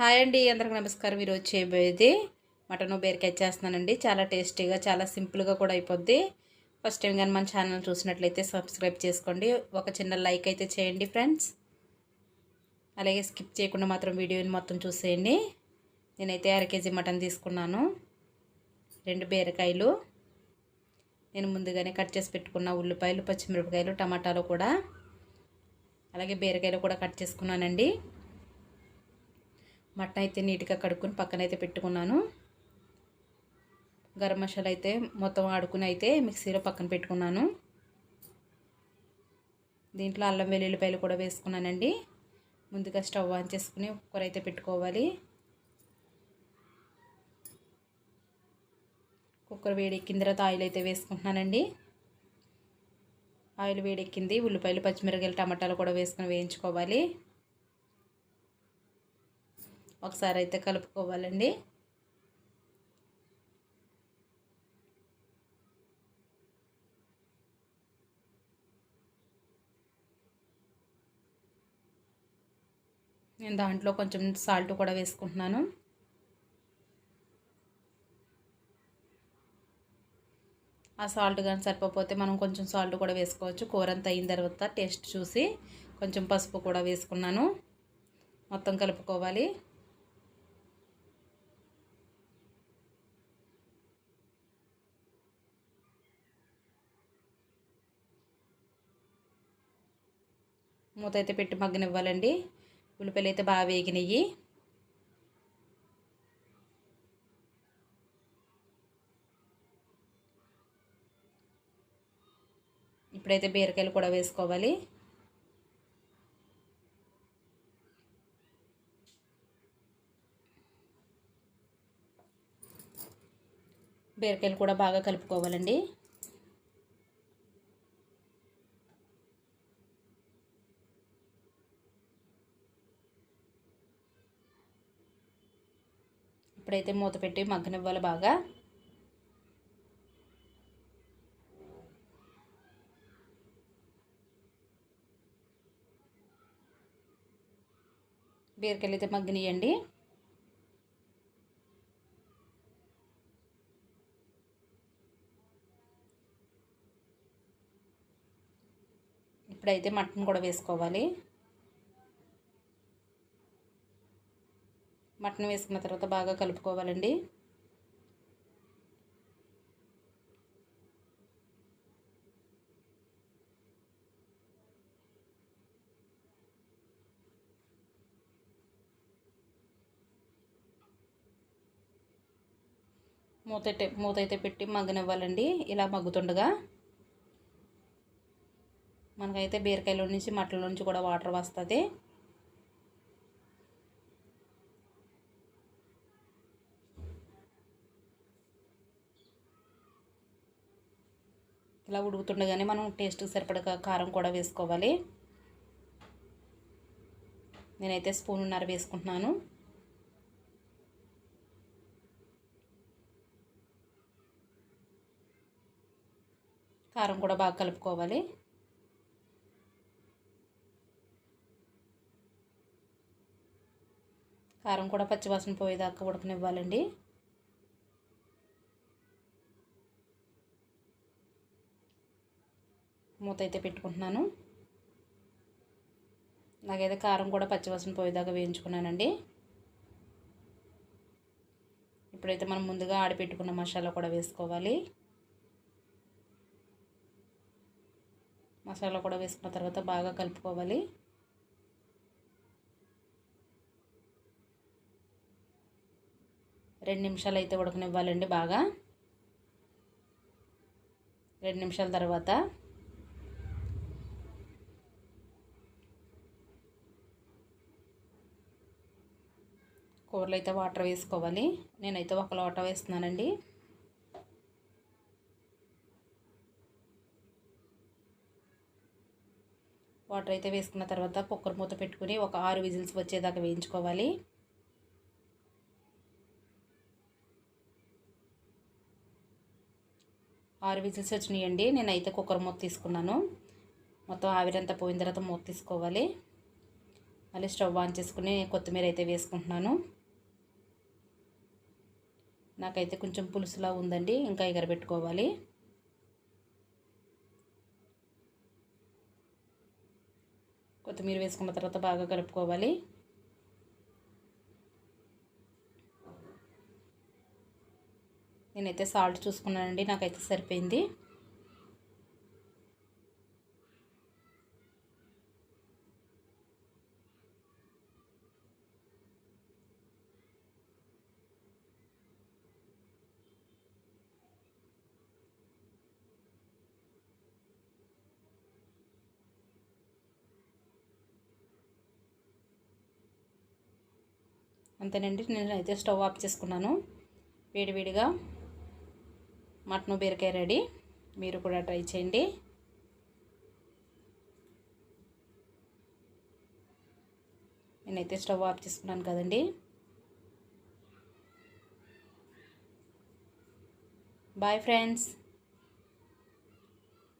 Hi అండి అందరికి నమస్కారం. ఈరోజు చేయబోయేది మటన్ బీరకాయ చేస్తున్నానండి. చాలా టేస్టీగా చాలా సింపుల్గా కూడా అయిపోద్ది. ఫస్ట్ టైం కానీ మన ఛానల్ చూసినట్లయితే సబ్స్క్రైబ్ చేసుకోండి. ఒక చిన్న లైక్ అయితే చేయండి ఫ్రెండ్స్. అలాగే స్కిప్ చేయకుండా మాత్రం వీడియోని మొత్తం చూసేయండి. నేనైతే అర కేజీ మటన్ తీసుకున్నాను. రెండు బీరకాయలు. నేను ముందుగానే కట్ చేసి పెట్టుకున్న ఉల్లిపాయలు పచ్చిమిరపకాయలు టమాటాలు కూడా. అలాగే బీరకాయలు కూడా కట్ చేసుకున్నానండి. మటన్ అయితే నీట్గా కడుక్కొని పక్కన అయితే పెట్టుకున్నాను. గరం మసాలా అయితే మొత్తం ఆడుకుని అయితే మిక్సీలో పక్కన పెట్టుకున్నాను. దీంట్లో అల్లం వెల్లుల్లిపాయలు కూడా వేసుకున్నానండి. ముందుగా స్టవ్ ఆన్ చేసుకుని కుక్కర్ అయితే పెట్టుకోవాలి. కుక్కర్ వేడెక్కిన తర్వాత ఆయిల్ అయితే వేసుకుంటున్నానండి. ఆయిల్ వేడెక్కింది ఉల్లిపాయలు పచ్చిమిరకాయలు టమాటాలు కూడా వేసుకొని వేయించుకోవాలి. ఒకసారి అయితే కలుపుకోవాలండి. నేను దాంట్లో కొంచెం సాల్ట్ కూడా వేసుకుంటున్నాను. ఆ సాల్ట్ కానీ సరిపోతే మనం కొంచెం సాల్ట్ కూడా వేసుకోవచ్చు. కూర అంతా అయిన తర్వాత టేస్ట్ చూసి కొంచెం పసుపు కూడా వేసుకున్నాను. మొత్తం కలుపుకోవాలి. మూత అయితే పెట్టి మగ్గనివ్వాలండి. ఉల్లిపాయలు అయితే బాగా వేగినవి ఇప్పుడైతే బీరకాయలు కూడా వేసుకోవాలి. బీరకాయలు కూడా బాగా కలుపుకోవాలండి. ఇప్పుడైతే మూత పెట్టి మగ్గనివ్వాలి బాగా. బీరకాయలు అయితే మగ్గనియండి. ఇప్పుడైతే మటన్ కూడా వేసుకోవాలి. మటన్ వేసుకున్న తర్వాత బాగా కలుపుకోవాలండి. మూత మూత అయితే పెట్టి మగ్గనివ్వాలండి. ఇలా మగ్గుతుండగా మనకైతే బీరకాయలో నుంచి మటన్లో నుంచి కూడా వాటర్ వస్తుంది. ఇలా ఉడుకుతుండగానే మనం టేస్ట్ సరిపడగా కారం కూడా వేసుకోవాలి. నేనైతే స్పూన్ ఉన్నర వేసుకుంటున్నాను. కారం కూడా బాగా కలుపుకోవాలి. కారం కూడా పచ్చివాసన పోయేదాకా ఉడకనివ్వాలండి. మూత అయితే పెట్టుకుంటున్నాను. నాకైతే కారం కూడా పచ్చివాసన పోయేదాకా వేయించుకున్నానండి. ఇప్పుడైతే మనం ముందుగా ఆడిపెట్టుకున్న మసాలా కూడా వేసుకోవాలి. మసాలా కూడా వేసుకున్న తర్వాత బాగా కలుపుకోవాలి. రెండు నిమిషాలు అయితే ఉడకనివ్వాలండి బాగా. రెండు నిమిషాల తర్వాత కూరలో అయితే వాటర్ వేసుకోవాలి. నేనైతే ఒక లోట వేస్తున్నానండి. వాటర్ అయితే వేసుకున్న తర్వాత కుక్కర్ మూత పెట్టుకుని ఒక ఆరు విజిల్స్ వచ్చేదాకా వేయించుకోవాలి. ఆరు విజిల్స్ వచ్చినాయండి. నేనైతే కుక్కర్ మూత తీసుకున్నాను. మొత్తం ఆవిరంతా పోయిన తర్వాత మూత తీసుకోవాలి. మళ్ళీ స్టవ్ ఆన్ చేసుకుని కొత్తిమీర అయితే వేసుకుంటున్నాను. నాకైతే కొంచెం పులుసులా ఉందండి ఇంకా ఎగరబెట్టుకోవాలి. కొత్తిమీర వేసుకున్న తర్వాత బాగా కలుపుకోవాలి. నేనైతే సాల్ట్ చూసుకున్నానండి నాకైతే సరిపోయింది. అంతేనండి. నేను అయితే స్టవ్ ఆఫ్ చేసుకున్నాను. వేడివేడిగా మటన్ బీరకాయ రెడీ. మీరు కూడా ట్రై చేయండి. నేనైతే స్టవ్ ఆఫ్ చేసుకున్నాను కదండి. Bye friends.